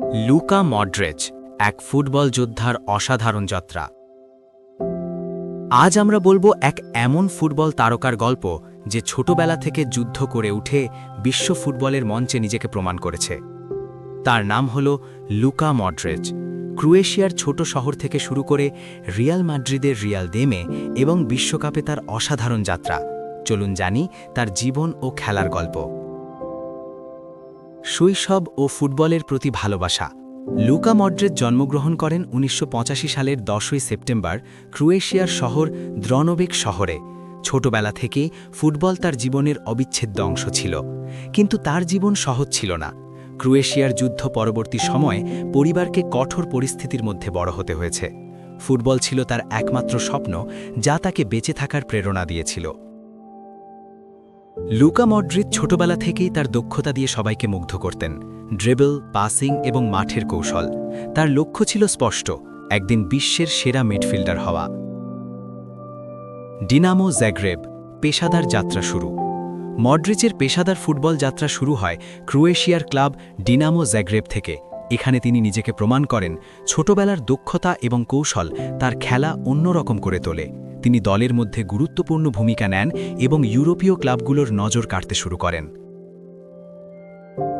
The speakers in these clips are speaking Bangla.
লুকা মড্রেচ, এক ফুটবল যোদ্ধার অসাধারণ যাত্রা। আজ আমরা বলব এক এমন ফুটবল তারকার গল্প যে ছোটবেলা থেকে যুদ্ধ করে উঠে বিশ্ব ফুটবলের মঞ্চে নিজেকে প্রমাণ করেছে। তার নাম হল লুকা মড্রেচ। ক্রোয়েশিয়ার ছোট শহর থেকে শুরু করে রিয়াল মাদ্রিদের রিয়াল দেমে এবং বিশ্বকাপে তার অসাধারণ যাত্রা। চলুন জানি তার জীবন ও খেলার গল্প। শৈশব ও ফুটবলের প্রতি ভালোবাসা। লুকা মড্রেজ জন্মগ্রহণ করেন উনিশশো পঁচাশি সালের দশই সেপ্টেম্বর ক্রোয়েশিয়ার শহর দ্রনবেক শহরে। ছোটবেলা থেকে ফুটবল তার জীবনের অবিচ্ছেদ্য অংশ ছিল। কিন্তু তার জীবন সহজ ছিল না। ক্রোয়েশিয়ার যুদ্ধ পরবর্তী সময়ে পরিবারকে কঠোর পরিস্থিতির মধ্যে বড় হতে হয়েছে। ফুটবল ছিল তার একমাত্র স্বপ্ন, যা তাকে বেঁচে থাকার প্রেরণা দিয়েছিল। লুকা মড্রিদ ছোটবেলা থেকেই তার দক্ষতা দিয়ে সবাইকে মুগ্ধ করতেন। ড্রিবল, পাসিং এবং মাঠের কৌশল। তার লক্ষ্য ছিল স্পষ্ট, একদিন বিশ্বের সেরা মিডফিল্ডার হওয়া। ডিনামো জ্যাগ্রেব, পেশাদার যাত্রা শুরু। মড্রিচের পেশাদার ফুটবল যাত্রা শুরু হয় ক্রোয়েশিয়ার ক্লাব ডিনামো জ্যাগ্রেব থেকে। এখানে তিনি নিজেকে প্রমাণ করেন, ছোটবেলার দক্ষতা এবং কৌশল তার খেলা অন্যরকম করে তোলে। তিনি দলের মধ্যে গুরুত্বপূর্ণ ভূমিকা নেন এবং ইউরোপীয় ক্লাবগুলোর নজর কাটতে শুরু করেন।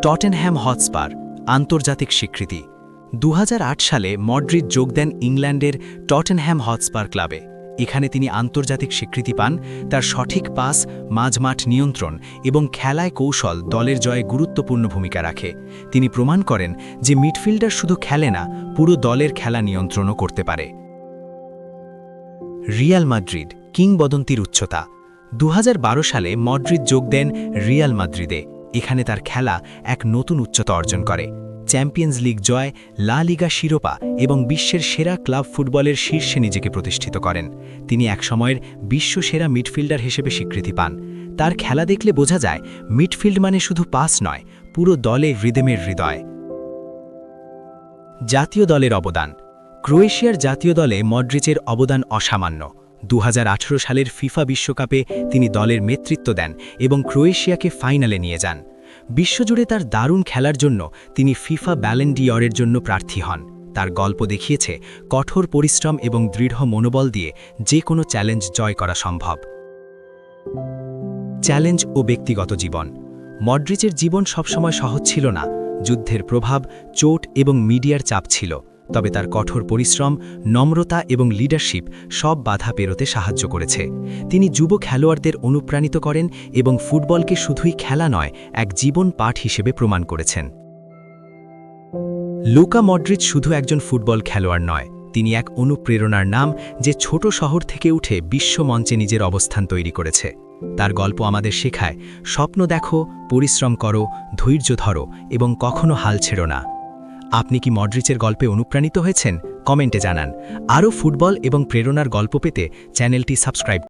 টটেনহ্যাম হটস্পার, আন্তর্জাতিক স্বীকৃতি। দু হাজার আট সালে মড্রিড যোগ দেন ইংল্যান্ডের টটেনহ্যাম হটস্পার ক্লাবে। এখানে তিনি আন্তর্জাতিক স্বীকৃতি পান, তার সঠিক পাস, মাঝমাঠ নিয়ন্ত্রণ এবং খেলায় কৌশল দলের জয়ে গুরুত্বপূর্ণ ভূমিকা রাখে। তিনি প্রমাণ করেন যে মিডফিল্ডার শুধু খেলে না, পুরো দলের খেলা নিয়ন্ত্রণও করতে পারে। রিয়াল মাদ্রিদ কিংবদন্তির উচ্চতা। দু হাজার বারো সালে মড্রিদ যোগ দেন রিয়াল মাদ্রিদে। এখানে তার খেলা এক নতুন উচ্চতা অর্জন করে। চ্যাম্পিয়ন্স লিগ জয়, লা লিগা শিরোপা এবং বিশ্বের সেরা ক্লাব ফুটবলের শীর্ষে নিজেকে প্রতিষ্ঠিত করেন। তিনি একসময়ের বিশ্ব সেরা মিডফিল্ডার হিসেবে স্বীকৃতি পান। তার খেলা দেখলে বোঝা যায়, মিডফিল্ড মানে শুধু পাস নয়, পুরো দলে রিদেমের হৃদয়। জাতীয় দলের অবদান। ক্রোয়েশিয়ার জাতীয় দলে মড্রিচের অবদান অসামান্য। দু হাজার আঠেরো সালের ফিফা বিশ্বকাপে তিনি দলের নেতৃত্ব দেন এবং ক্রোয়েশিয়াকে ফাইনালে নিয়ে যান। বিশ্বজুড়ে তার দারুণ খেলার জন্য তিনি ফিফা ব্যালেন্ডিয়রের জন্য প্রার্থী হন। তার গল্প দেখিয়েছে কঠোর পরিশ্রম এবং দৃঢ় মনোবল দিয়ে যে কোনো চ্যালেঞ্জ জয় করা সম্ভব। চ্যালেঞ্জ ও ব্যক্তিগত জীবন। মড্রিচের জীবন সবসময় সহজ ছিল না। যুদ্ধের প্রভাব, চোট এবং মিডিয়ার চাপ ছিল। তবে তার কঠোর পরিশ্রম, নম্রতা এবং লিডারশিপ সব বাধা পেরোতে সাহায্য করেছে। তিনি যুব খেলোয়াড়দের অনুপ্রাণিত করেন এবং ফুটবলকে শুধুই খেলা নয়, এক জীবন পাঠ হিসেবে প্রমাণ করেছেন। লুকা মড্রিচ শুধু একজন ফুটবল খেলোয়াড় নয়, তিনি এক অনুপ্রেরণার নাম যে ছোট শহর থেকে উঠে বিশ্ব মঞ্চে নিজের অবস্থান তৈরি করেছে। তার গল্প আমাদের শেখায়, স্বপ্ন দেখো, পরিশ্রম করো, ধৈর্য ধরো এবং কখনো হাল ছেড়ো না। আপনি কি মড্রিচের গল্পে অনুপ্রাণিত হয়েছেন? কমেন্টে জানান। আরও ফুটবল এবং প্রেরণার গল্প পেতে চ্যানেলটি সাবস্ক্রাইব